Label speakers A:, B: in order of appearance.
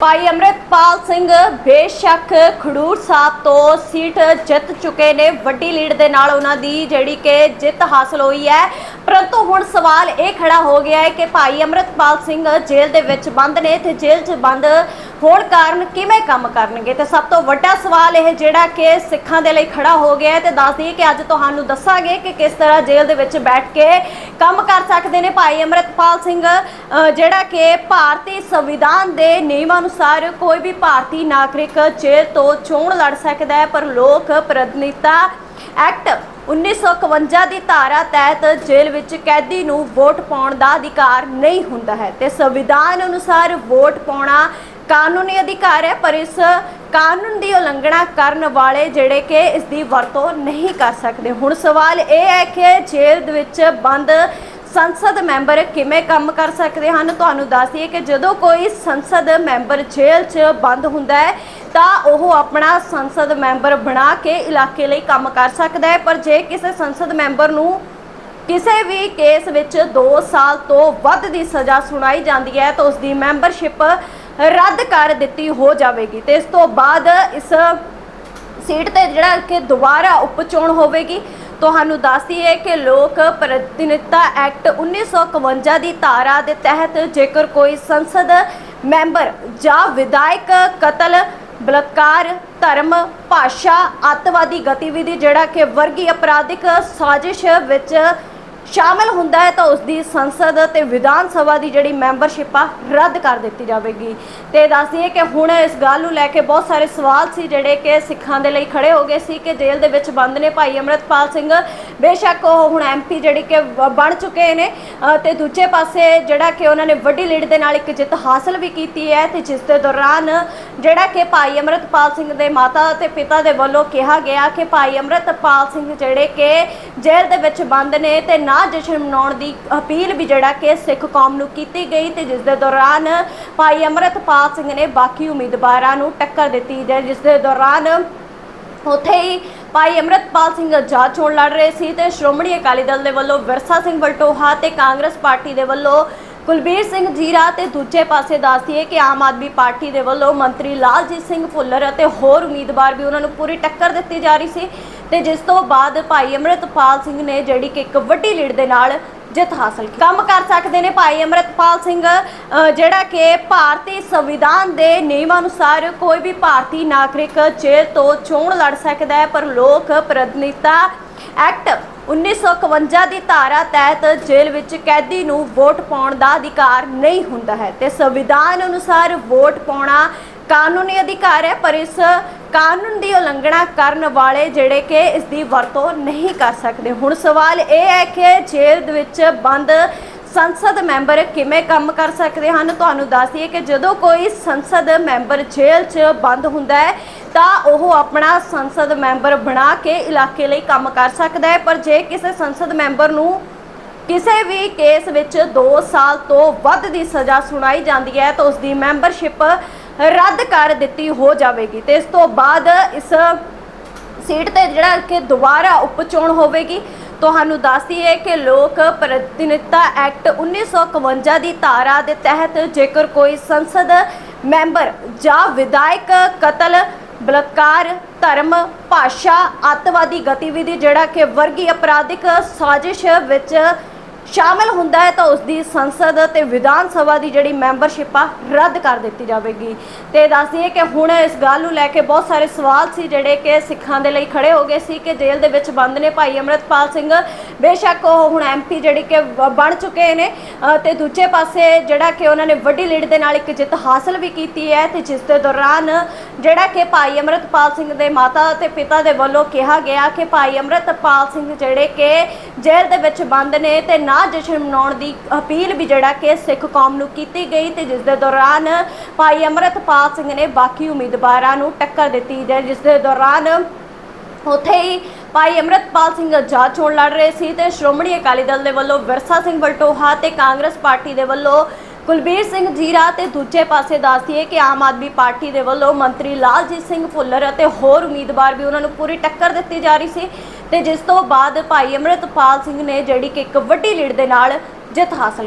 A: ਭਾਈ ਅੰਮ੍ਰਿਤਪਾਲ ਸਿੰਘ ਬੇਸ਼ੱਕ ਖਡੂਰ ਸਾਹਿਬ ਤੋਂ ਸੀਟ ਜਿੱਤ ਚੁੱਕੇ ਨੇ। ਵੱਡੀ ਲੀਡ ਦੇ ਨਾਲ ਉਹਨਾਂ ਦੀ ਜਿਹੜੀ ਕਿ ਜਿੱਤ ਹਾਸਲ ਹੋਈ ਹੈ। ਪਰੰਤੂ ਹੁਣ ਸਵਾਲ ਇਹ ਖੜਾ ਹੋ ਗਿਆ ਹੈ ਕਿ ਭਾਈ ਅੰਮ੍ਰਿਤਪਾਲ ਸਿੰਘ ਜੇਲ੍ਹ ਦੇ ਵਿੱਚ ਬੰਦ ਨੇ ਤੇ ਜੇਲ੍ਹ 'ਚ ਬੰਦ ਹੋਣ ਕਾਰਨ ਕਿਵੇਂ ਕੰਮ ਕਰਨਗੇ? ਤੇ ਸਭ ਤੋਂ ਵੱਡਾ ਸਵਾਲ ਇਹ ਜਿਹੜਾ ਕਿ ਸਿੱਖਾਂ ਦੇ ਲਈ ਖੜਾ ਹੋ ਗਿਆ ਹੈ ਤੇ ਦੱਸ ਦਈਏ ਕਿ ਅੱਜ ਤੁਹਾਨੂੰ ਦੱਸਾਂਗੇ ਕਿ ਕਿਸ ਤਰ੍ਹਾਂ ਜੇਲ੍ਹ ਦੇ ਵਿੱਚ ਬੈਠ ਕੇ ਕੰਮ ਕਰ ਸਕਦੇ ਨੇ ਭਾਈ ਅੰਮ੍ਰਿਤਪਾਲ ਸਿੰਘ ਜਿਹੜਾ ਕਿ ਭਾਰਤੀ ਸੰਵਿਧਾਨ ਦੇ ਨਿਯਮਾਂ ਅਨੁਸਾਰ ਕੋਈ ਵੀ ਭਾਰਤੀ ਨਾਗਰਿਕ ਜੇਲ੍ਹ ਤੋਂ ਚੋਣ ਲੜ ਸਕਦਾ ਹੈ, ਪਰ ਲੋਕ ਪ੍ਰਤੀਨਿਧਤਾ ਐਕਟ 1951 ਦੀ ਧਾਰਾ ਤਹਿਤ ਜੇਲ੍ਹ ਵਿੱਚ ਕੈਦੀ ਨੂੰ ਵੋਟ ਪਾਉਣ ਦਾ ਅਧਿਕਾਰ ਨਹੀਂ ਹੁੰਦਾ ਹੈ। ਤੇ ਸੰਵਿਧਾਨ ਅਨੁਸਾਰ ਵੋਟ ਪਾਉਣਾ ਕਾਨੂੰਨੀ ਅਧਿਕਾਰ ਹੈ, ਪਰ ਇਸ ਕਾਨੂੰਨ ਦੀ ਉਲੰਘਣਾ ਕਰਨ ਵਾਲੇ ਜਿਹੜੇ ਕਿ ਇਸ ਦੀ ਵਰਤੋਂ ਨਹੀਂ ਕਰ ਸਕਦੇ। ਹੁਣ ਸਵਾਲ ਇਹ ਹੈ ਕਿ ਜੇਲ੍ਹ ਦੇ ਵਿੱਚ ਬੰਦ ਸੰਸਦ ਮੈਂਬਰ ਕਿਵੇਂ ਕੰਮ ਕਰ ਸਕਦੇ ਹਨ? ਤੁਹਾਨੂੰ ਦੱਸ ਦਈਏ ਕਿ ਜਦੋਂ ਕੋਈ ਸੰਸਦ ਮੈਂਬਰ ਜੇਲ੍ਹ 'ਚ ਬੰਦ ਹੁੰਦਾ ਹੈ, ਤਾਂ ਉਹ ਆਪਣਾ ਸੰਸਦ ਮੈਂਬਰ ਬਣਾ ਕੇ ਇਲਾਕੇ ਲਈ ਕੰਮ ਕਰ ਸਕਦਾ ਹੈ। ਪਰ ਜੇ ਕਿਸੇ ਸੰਸਦ ਮੈਂਬਰ ਨੂੰ ਕਿਸੇ ਵੀ ਕੇਸ ਵਿੱਚ 2 ਸਾਲ ਤੋਂ ਵੱਧ ਦੀ ਸਜ਼ਾ ਸੁਣਾਈ ਜਾਂਦੀ ਹੈ, ਤਾਂ ਉਸ ਦੀ ਮੈਂਬਰਸ਼ਿਪ ਰੱਦ ਕਰ ਦਿੱਤੀ ਹੋ ਜਾਵੇਗੀ ਤੇ ਇਸ ਤੋਂ ਬਾਅਦ ਇਸ ਸੀਟ ਤੇ ਜਿਹੜਾ ਕਿ ਦੁਬਾਰਾ ਉਪਚੋਣ ਹੋਵੇਗੀ, ਤੁਹਾਨੂੰ ਦੱਸਦੀ ਹੈ ਕਿ ਲੋਕ ਪ੍ਰਤੀਨਿਧਤਾ ਐਕਟ 1951 ਦੀ ਧਾਰਾ ਦੇ ਤਹਿਤ ਜੇਕਰ ਕੋਈ ਸੰਸਦ ਮੈਂਬਰ ਜਾਂ ਵਿਧਾਇਕ, ਕਤਲ, ਬਲਾਤਕਾਰ, ਧਰਮ, ਭਾਸ਼ਾ, ਅੱਤਵਾਦੀ ਗਤੀਵਿਧੀ ਜਿਹੜਾ ਕਿ ਵਰਗੀ ਅਪਰਾਧਿਕ ਸਾਜ਼ਿਸ਼ ਵਿੱਚ ਸ਼ਾਮਿਲ ਹੁੰਦਾ ਹੈ ਤਾਂ ਉਸ ਦੀ ਸੰਸਦ ਤੇ ਵਿਧਾਨ ਸਭਾ ਦੀ ਜਿਹੜੀ ਮੈਂਬਰਸ਼ਿਪ ਆ ਰੱਦ ਕਰ ਦਿੱਤੀ ਜਾਵੇਗੀ। ਤੇ ਦੱਸ ਦਈਏ ਕਿ ਹੁਣ ਇਸ ਗੱਲ ਨੂੰ ਲੈ ਕੇ ਬਹੁਤ ਸਾਰੇ ਸਵਾਲ ਸੀ ਜਿਹੜੇ ਕਿ ਸਿੱਖਾਂ ਦੇ ਲਈ ਖੜੇ ਹੋ ਗਏ ਸੀ ਕਿ ਜੇਲ੍ਹ ਦੇ ਵਿੱਚ ਬੰਦ ਨੇ ਭਾਈ ਅੰਮ੍ਰਿਤਪਾਲ ਸਿੰਘ। ਬੇਸ਼ੱਕ ਉਹ ਹੁਣ ਐਮਪੀ ਜਿਹੜੀ ਕਿ ਵ- ਬਣ ਚੁੱਕੇ ਨੇ। ਅ, ਤੇ ਦੂਜੇ ਪਾਸੇ ਜਿਹੜਾ ਕਿ ਉਹਨਾਂ ਨੇ ਵੱਡੀ ਲੀਡ ਦੇ ਨਾਲ ਇੱਕ ਜਿੱਤ ਹਾਸਲ ਵੀ ਕੀਤੀ ਹੈ ਤੇ ਜਿਸ ਦੇ ਦੌਰਾਨ ਜਿਹੜਾ ਕਿ ਭਾਈ ਅੰਮ੍ਰਿਤਪਾਲ ਸਿੰਘ ਦੇ ਮਾਤਾ ਅਤੇ ਪਿਤਾ ਦੇ ਵੱਲੋਂ ਕਿਹਾ ਗਿਆ ਕਿ ਭਾਈ ਅੰਮ੍ਰਿਤਪਾਲ ਸਿੰਘ ਜਿਹੜੇ ਕਿ ਜੇਲ੍ਹ ਦੇ ਵਿੱਚ ਬੰਦ ਨੇ ਤੇ ਨਾ ਜਸ਼ਨ ਮਨਾਉਣ ਦੀ ਅਪੀਲ ਵੀ ਜਿਹੜਾ ਕਿ ਸਿੱਖ ਕੌਮ ਨੂੰ ਕੀਤੀ ਗਈ ਤੇ ਜਿਸ ਦੇ ਦੌਰਾਨ ਭਾਈ ਅੰਮ੍ਰਿਤਪਾਲ ਸਿੰਘ ਨੇ ਬਾਕੀ ਉਮੀਦਵਾਰਾਂ ਨੂੰ ਟੱਕਰ ਦਿੱਤੀ ਤੇ ਜਿਸ ਦੇ ਦੌਰਾਨ ਉੱਥੇ ਹੀ ਭਾਈ ਅੰਮ੍ਰਿਤਪਾਲ ਸਿੰਘ ਆਜ਼ਾਦ ਚੋਣ ਲੜ ਰਹੇ ਸੀ ਤੇ ਸ਼੍ਰੋਮਣੀ ਅਕਾਲੀ ਦਲ ਦੇ ਵੱਲੋਂ ਵਿਰਸਾ ਸਿੰਘ ਵਲਟੋਹਾ ਤੇ ਕਾਂਗਰਸ ਪਾਰਟੀ ਦੇ ਵੱਲੋਂ ਕੁਲਬੀਰ ਸਿੰਘ ਜੀਰਾ ਤੇ ਦੂਜੇ ਪਾਸੇ ਦੱਸਦੀਏ ਕਿ ਆਮ ਆਦਮੀ ਪਾਰਟੀ ਦੇ ਵੱਲੋਂ ਮੰਤਰੀ ਲਾਲਜੀਤ ਸਿੰਘ ਭੁੱਲਰ ਅਤੇ ਹੋਰ ਉਮੀਦਵਾਰ ਵੀ ਉਹਨਾਂ ਨੂੰ ਪੂਰੀ ਟੱਕਰ ਦਿੱਤੀ ਜਾ ਰਹੀ ਸੀ ਤੇ ਜਿਸ ਤੋਂ ਬਾਅਦ ਭਾਈ ਅੰਮ੍ਰਿਤਪਾਲ ਸਿੰਘ ਨੇ ਜਿਹੜੀ ਕਿ ਇੱਕ ਵੱਡੀ ਲੀਡ ਦੇ ਨਾਲ ਜਿੱਤ ਹਾਸਲ ਕੀਤੀ। ਕੰਮ ਕਰ ਸਕਦੇ ਨੇ ਭਾਈ ਅੰਮ੍ਰਿਤਪਾਲ ਸਿੰਘ ਜਿਹੜਾ ਕਿ ਭਾਰਤੀ ਸੰਵਿਧਾਨ ਦੇ ਨਿਯਮਾਂ ਅਨੁਸਾਰ ਕੋਈ ਵੀ ਭਾਰਤੀ ਨਾਗਰਿਕ ਜੇਲ੍ਹ ਤੋਂ ਚੋਣ ਲੜ ਸਕਦਾ ਹੈ, ਪਰ ਲੋਕ ਪ੍ਰਤੀਨਿਧਤਾ ਐਕਟ 1951 ਦੀ ਧਾਰਾ ਤਹਿਤ ਜੇਲ੍ਹ ਵਿੱਚ ਕੈਦੀ ਨੂੰ ਵੋਟ ਪਾਉਣ ਦਾ ਅਧਿਕਾਰ ਨਹੀਂ ਹੁੰਦਾ ਹੈ। ਤੇ ਸੰਵਿਧਾਨ ਅਨੁਸਾਰ ਵੋਟ ਪਾਉਣਾ ਕਾਨੂੰਨੀ ਅਧਿਕਾਰ ਹੈ, ਪਰ ਇਸ ਕਾਨੂੰਨ ਦੀ ਉਲੰਘਣਾ ਕਰਨ ਵਾਲੇ ਜਿਹੜੇ ਕਿ ਇਸ ਦੀ ਵਰਤੋਂ ਨਹੀਂ ਕਰ ਸਕਦੇ। ਹੁਣ ਸਵਾਲ ਇਹ ਹੈ ਕਿ ਜੇਲ੍ਹ ਦੇ ਵਿੱਚ ਬੰਦ ਸੰਸਦ ਮੈਂਬਰ ਕਿਵੇਂ ਕੰਮ ਕਰ ਸਕਦੇ ਹਨ? ਤੁਹਾਨੂੰ ਦੱਸ ਦਈਏ ਕਿ ਜਦੋਂ ਕੋਈ ਸੰਸਦ ਮੈਂਬਰ ਜੇਲ੍ਹ 'ਚ ਬੰਦ ਹੁੰਦਾ ਹੈ, ਤਾਂ ਉਹ ਆਪਣਾ ਸੰਸਦ ਮੈਂਬਰ ਬਣਾ ਕੇ ਇਲਾਕੇ ਲਈ ਕੰਮ ਕਰ ਸਕਦਾ ਹੈ। ਪਰ ਜੇ ਕਿਸੇ ਸੰਸਦ ਮੈਂਬਰ ਨੂੰ ਕਿਸੇ ਵੀ ਕੇਸ ਵਿੱਚ 2 ਸਾਲ ਤੋਂ ਵੱਧ ਦੀ ਸਜ਼ਾ ਸੁਣਾਈ ਜਾਂਦੀ ਹੈ, ਤਾਂ ਉਸ ਦੀ ਮੈਂਬਰਸ਼ਿਪ ਰੱਦ ਕਰ ਦਿੱਤੀ ਹੋ ਜਾਵੇਗੀ ਤੇ ਇਸ ਤੋਂ ਬਾਅਦ ਇਸ ਸੀਟ ਤੇ ਜਿਹੜਾ ਕਿ ਦੁਬਾਰਾ ਉਪਚੋਣ ਹੋਵੇਗੀ, ਤੁਹਾਨੂੰ ਦੱਸਦੀ ਹੈ ਕਿ ਲੋਕ ਪ੍ਰਤੀਨਿਧਤਾ ਐਕਟ 1951 ਦੀ ਧਾਰਾ ਦੇ ਤਹਿਤ ਜੇਕਰ ਕੋਈ ਸੰਸਦ ਮੈਂਬਰ ਜਾਂ ਵਿਧਾਇਕ, ਕਤਲ, ਬਲਾਤਕਾਰ, ਧਰਮ, ਭਾਸ਼ਾ, ਅੱਤਵਾਦੀ ਗਤੀਵਿਧੀ, ਜਿਹੜਾ ਕਿ ਵਰਗੀ ਅਪਰਾਧਿਕ ਸਾਜ਼ਿਸ਼ ਵਿੱਚ ਸ਼ਾਮਿਲ ਹੁੰਦਾ ਹੈ ਤਾਂ ਉਸ ਦੀ ਸੰਸਦ ਤੇ ਵਿਧਾਨ ਸਭਾ ਦੀ ਜਿਹੜੀ ਮੈਂਬਰਸ਼ਿਪ ਆ ਰੱਦ ਕਰ ਦਿੱਤੀ ਜਾਵੇਗੀ। ਤੇ ਦੱਸ ਦਈਏ ਕਿ ਹੁਣ ਇਸ ਗੱਲ ਨੂੰ ਲੈ ਕੇ ਬਹੁਤ ਸਾਰੇ ਸਵਾਲ ਸੀ ਜਿਹੜੇ ਕਿ ਸਿੱਖਾਂ ਦੇ ਲਈ ਖੜੇ ਹੋ ਗਏ ਸੀ ਕਿ ਜੇਲ੍ਹ ਦੇ ਵਿੱਚ ਬੰਦ ਨੇ ਭਾਈ ਅੰਮ੍ਰਿਤਪਾਲ ਸਿੰਘ। ਬੇਸ਼ੱਕ ਉਹ ਹੁਣ ਐਮਪੀ ਜਿਹੜੀ ਕਿ ਵ- ਬਣ ਚੁੱਕੇ ਨੇ। ਅ, ਤੇ ਦੂਜੇ ਪਾਸੇ ਜਿਹੜਾ ਕਿ ਉਹਨਾਂ ਨੇ ਵੱਡੀ ਲੀਡ ਦੇ ਨਾਲ ਇੱਕ ਜਿੱਤ ਹਾਸਲ ਵੀ ਕੀਤੀ ਹੈ ਤੇ ਜਿਸ ਦੇ ਦੌਰਾਨ ਜਿਹੜਾ ਕਿ ਭਾਈ ਅੰਮ੍ਰਿਤਪਾਲ ਸਿੰਘ ਦੇ ਮਾਤਾ ਤੇ ਪਿਤਾ ਦੇ ਵੱਲੋਂ ਕਿਹਾ ਗਿਆ ਕਿ ਭਾਈ ਅੰਮ੍ਰਿਤਪਾਲ ਸਿੰਘ ਜਿਹੜੇ ਕਿ ਜੇਲ੍ਹ ਦੇ ਵਿੱਚ ਬੰਦ ਨੇ ਤੇ ਨਾ ਜਸ਼ਨ ਮਨਾਉਣ ਦੀ ਅਪੀਲ ਵੀ ਜਿਹੜਾ ਕਿ ਸਿੱਖ ਕੌਮ ਨੂੰ ਕੀਤੀ ਗਈ ਤੇ ਜਿਸ ਦੇ ਦੌਰਾਨ ਭਾਈ ਅੰਮ੍ਰਿਤਪਾਲ ਸਿੰਘ ਨੇ ਬਾਕੀ ਉਮੀਦਵਾਰਾਂ ਨੂੰ ਟੱਕਰ ਦਿੱਤੀ ਤੇ ਜਿਸ ਦੇ ਦੌਰਾਨ ਉੱਥੇ ਹੀ ਭਾਈ ਅੰਮ੍ਰਿਤਪਾਲ ਸਿੰਘ ਆਜ਼ਾਦ ਚੋਣ ਲੜ ਰਹੇ ਸੀ ਤੇ ਸ਼੍ਰੋਮਣੀ ਅਕਾਲੀ ਦਲ ਦੇ ਵੱਲੋਂ ਵਿਰਸਾ ਸਿੰਘ ਵਲਟੋਹਾ ਤੇ ਕਾਂਗਰਸ ਪਾਰਟੀ ਦੇ ਵੱਲੋਂ ਕੁਲਬੀਰ ਸਿੰਘ ਜੀਰਾ ਤੇ ਦੂਜੇ ਪਾਸੇ ਦੱਸਦੀਏ ਕਿ ਆਮ ਆਦਮੀ ਪਾਰਟੀ ਦੇ ਵੱਲੋਂ ਮੰਤਰੀ ਲਾਲਜੀਤ ਸਿੰਘ ਭੁੱਲਰ ਅਤੇ ਹੋਰ ਉਮੀਦਵਾਰ ਵੀ ਉਹਨਾਂ ਨੂੰ ਪੂਰੀ ਟੱਕਰ ਦਿੱਤੀ ਜਾ ਰਹੀ ਸੀ। ਤੇ ਜਿਸ ਤੋਂ ਬਾਅਦ ਭਾਈ ਅੰਮ੍ਰਿਤਪਾਲ ਸਿੰਘ ਨੇ ਜਿਹੜੀ ਕਿ ਇੱਕ ਵੱਡੀ ਲੀਡ ਦੇ ਨਾਲ ਜਿੱਤ ਹਾਸਲ ਕੀਤੀ